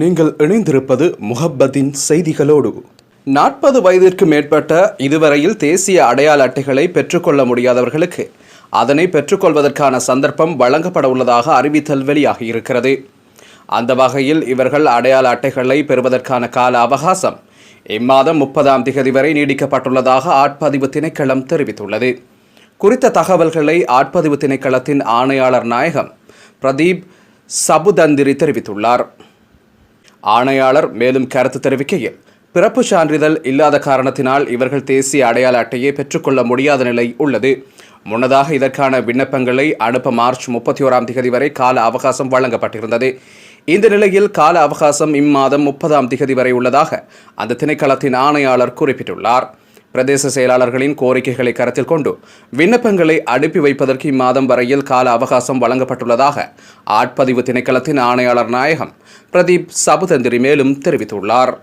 நீங்கள் இணைந்திருப்பது முஹப்பத்தின் செய்திகளோடு. நாற்பது வயதிற்கு மேற்பட்ட இதுவரையில் தேசிய அடையாள அட்டைகளை பெற்றுக்கொள்ள முடியாதவர்களுக்கு அதனை பெற்றுக்கொள்வதற்கான சந்தர்ப்பம் வழங்கப்பட உள்ளதாக அறிவித்தல் வெளியாகியிருக்கிறது அந்த வகையில் இவர்கள் அடையாள அட்டைகளை பெறுவதற்கான கால அவகாசம் இம்மாதம் முப்பதாம் திகதி வரை நீடிக்கப்பட்டுள்ளதாக ஆட்பதிவு திணைக்களம் தெரிவித்துள்ளது. குறித்த தகவல்களை ஆட்பதிவு திணைக்களத்தின் ஆணையாளர் நாயகம் பிரதீப் சபுதந்திரி தெரிவித்துள்ளார். ஆணையாளர் மேலும் கருத்து தெரிவிக்கையில் பிறப்பு சான்றிதழ் இல்லாத காரணத்தினால் இவர்கள் தேசிய அடையாள அட்டையை பெற்றுக்கொள்ள முடியாத நிலை உள்ளது. முன்னதாக இதற்கான விண்ணப்பங்களை அனுப்ப மார்ச் முப்பத்தி ஓராம் திகதி வரை கால அவகாசம் வழங்கப்பட்டிருந்தது. இந்த நிலையில் கால அவகாசம் இம்மாதம் முப்பதாம் திகதி வரை உள்ளதாக அந்த திணைக்களத்தின் ஆணையாளர் குறிப்பிட்டுள்ளார். பிரதேச செயலாளர்களின் கோரிக்கைகளை கருத்தில் கொண்டு விண்ணப்பங்களை அனுப்பி வைப்பதற்கு இம்மாதம் வரையில் கால அவகாசம் வழங்கப்பட்டுள்ளதாக ஆட்பதிவு திணைக்களத்தின் ஆணையாளர் நாயகம் பிரதீப் சபுதந்திரி மேலும் தெரிவித்துள்ளார்.